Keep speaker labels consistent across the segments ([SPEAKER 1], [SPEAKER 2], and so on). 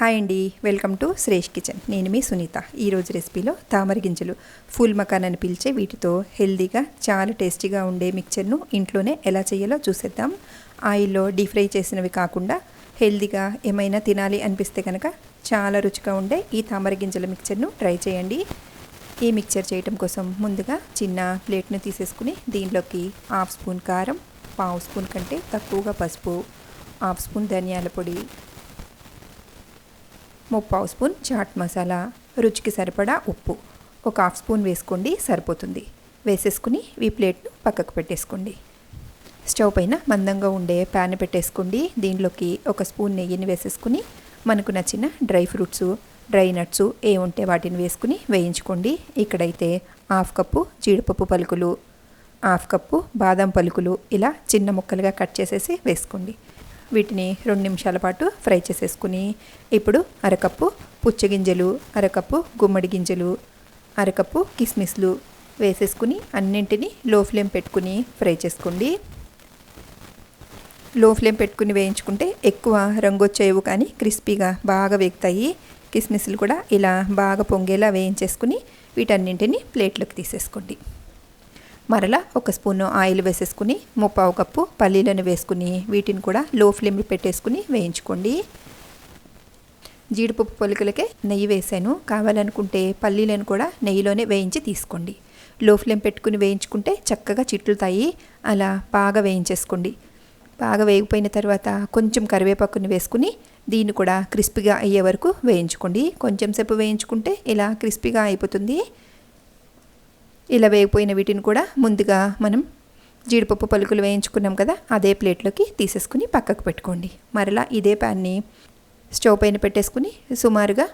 [SPEAKER 1] Hi అండి welcome to Shresh kitchen. నేను మీ సునీత. ఈరోజు రెసిపీలో తామర గింజలు. ఫుల్ మకాన్ అని పిలిచే వీటితో హెల్దీగా చాలా టేస్టీగా ఉండే మిక్చర్ను ఇంట్లోనే ఎలా చేయాలో చూసేద్దాం. ఆయిల్లో డీప్ ఫ్రై చేసినవి కాకుండా హెల్దీగా ఏమైనా తినాలి అనిపిస్తే కనుక చాలా రుచిగా ఉండే ఈ తామర గింజల మిక్చర్ను ట్రై చేయండి. ఈ మిక్చర్ చేయటం కోసం ముందుగా చిన్న ప్లేట్ను తీసేసుకుని దీనిలోకి హాఫ్ స్పూన్ కారం పావు స్పూన్ కంటే తక్కువగా పసుపు హాఫ్ స్పూన్ ధనియాల పొడి ముప్పావు స్పూన్ చాట్ మసాలా. రుచికి సరిపడా ఉప్పు. ఒక హాఫ్ స్పూన్ వేసుకోండి సరిపోతుంది. వేసేసుకుని ఈ ప్లేట్ను పక్కకు పెట్టేసుకోండి. స్టవ్ పైన మందంగా ఉండే ప్యాన్ పెట్టేసుకోండి. దీనిలోకి ఒక స్పూన్ నెయ్యిని వేసేసుకుని మనకు నచ్చిన డ్రై ఫ్రూట్స్ డ్రై నట్స్ ఏ ఉంటే వాటిని వేసుకుని వేయించుకోండి. ఇక్కడైతే హాఫ్ కప్పు జీడిపప్పు పలుకులు హాఫ్ కప్పు బాదం పలుకులు ఇలా చిన్న ముక్కలుగా కట్ చేసేసి వేసుకోండి. వీటిని రెండు నిమిషాల పాటు ఫ్రై చేసేసుకుని ఇప్పుడు అరకప్పు పుచ్చగింజలు అరకప్పు గుమ్మడి గింజలు అరకప్పు కిస్మిస్లు వేసేసుకుని అన్నింటినీ లో ఫ్లేమ్ పెట్టుకుని ఫ్రై చేసుకోండి. లో ఫ్లేమ్ పెట్టుకుని వేయించుకుంటే ఎక్కువ రంగు వచ్చేవు కానీ క్రిస్పీగా బాగా వేగుతాయి. కిస్మిస్లు కూడా ఇలా బాగా పొంగేలా వేయించేసుకుని వీటన్నింటినీ ప్లేట్లోకి తీసేసుకోండి. మరలా ఒక స్పూను ఆయిల్ వేసేసుకుని ముప్పావు కప్పు పల్లీలను వేసుకుని వీటిని కూడా లో ఫ్లేమ్లో పెట్టేసుకుని వేయించుకోండి. జీడిపప్పు పొలికలకే నెయ్యి వేసాను కావాలనుకుంటే పల్లీలను కూడా నెయ్యిలోనే వేయించి తీసుకోండి. లో ఫ్లేమ్ పెట్టుకుని వేయించుకుంటే చక్కగా చిట్లుతాయి. అలా బాగా వేయించేసుకోండి. బాగా వేగిపోయిన తర్వాత కొంచెం కరివేపాకుని వేసుకుని దీన్ని కూడా క్రిస్పీగా అయ్యే వరకు వేయించుకోండి. కొంచెం సేపు వేయించుకుంటే ఇలా క్రిస్పీగా అయిపోతుంది. ఇలా వేగిపోయిన వీటిని కూడా ముందుగా మనం జీడిపప్పు పలుకులు వేయించుకున్నాం కదా అదే ప్లేట్లోకి తీసేసుకుని పక్కకు పెట్టుకోండి. మరలా ఇదే ప్యాన్ని స్టవ్ పైన పెట్టేసుకుని సుమారుగా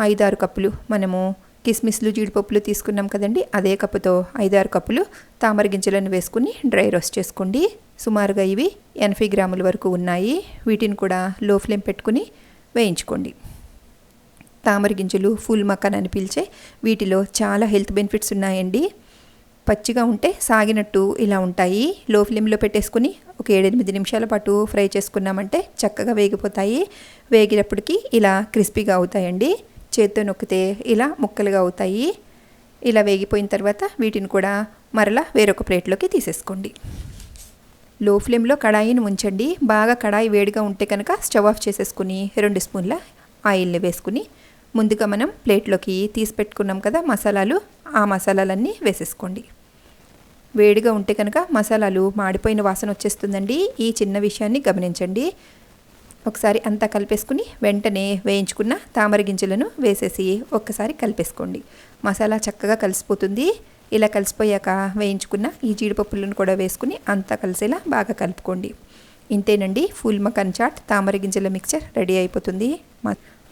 [SPEAKER 1] ఐదారు కప్పులు మనము కిస్మిస్లు జీడిపప్పులు తీసుకున్నాం కదండి అదే కప్పుతో ఐదారు కప్పులు తామర గింజలను వేసుకుని డ్రై రోస్ట్ చేసుకోండి. సుమారుగా ఇవి ఎనభై గ్రాముల వరకు ఉన్నాయి. వీటిని కూడా లో ఫ్లేమ్ పెట్టుకుని వేయించుకోండి. తామర గింజలు ఫుల్ మక్కన్ అని పిలిచే వీటిలో చాలా హెల్త్ బెనిఫిట్స్ ఉన్నాయండి. పచ్చిగా ఉంటే సాగినట్టు ఇలా ఉంటాయి. లో ఫ్లేమ్లో పెట్టేసుకుని ఒక ఏడెనిమిది నిమిషాల పాటు ఫ్రై చేసుకున్నామంటే చక్కగా వేగిపోతాయి. వేగినప్పటికీ ఇలా క్రిస్పీగా అవుతాయండి. చేత్తో నొక్కితే ఇలా ముక్కలుగా అవుతాయి. ఇలా వేగిపోయిన తర్వాత వీటిని కూడా మరలా వేరొక ప్లేట్లోకి తీసేసుకోండి. లో ఫ్లేమ్లో కడాయిని ఉంచండి బాగా కడాయి వేడిగా ఉంటే కనుక స్టవ్ ఆఫ్ చేసేసుకుని రెండు స్పూన్ల ఆయిల్ని వేసుకుని ముందుగా మనం ప్లేట్లోకి తీసి పెట్టుకున్నాం కదా మసాలాలు ఆ మసాలాలన్నీ వేసేసుకోండి. వేడిగా ఉంటే కనుక మసాలాలు మాడిపోయిన వాసన వచ్చేస్తుందండి. ఈ చిన్న విషయాన్ని గమనించండి. ఒకసారి అంతా కలిపేసుకుని వెంటనే వేయించుకున్న తామర గింజలను వేసేసి ఒక్కసారి కలిపేసుకోండి. మసాలా చక్కగా కలిసిపోతుంది. ఇలా కలిసిపోయాక వేయించుకున్న ఈ జీడిపప్పులను కూడా వేసుకుని అంతా కలిసేలా బాగా కలుపుకోండి. ఇంతేనండి. ఫుల్ మకన్ చాట్. తామర గింజల మిక్చర్ రెడీ అయిపోతుంది.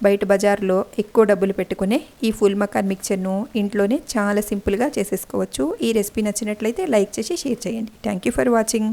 [SPEAKER 1] బయట బజార్లో ఎక్కువ డబ్బులు పెట్టుకునే ఈ ఫుల్ మకాన్ మిక్చర్ను ఇంట్లోనే చాలా సింపుల్గా చేసేసుకోవచ్చు. ఈ రెసిపీ నచ్చినట్లయితే లైక్ చేసి షేర్ చేయండి. Thank you for watching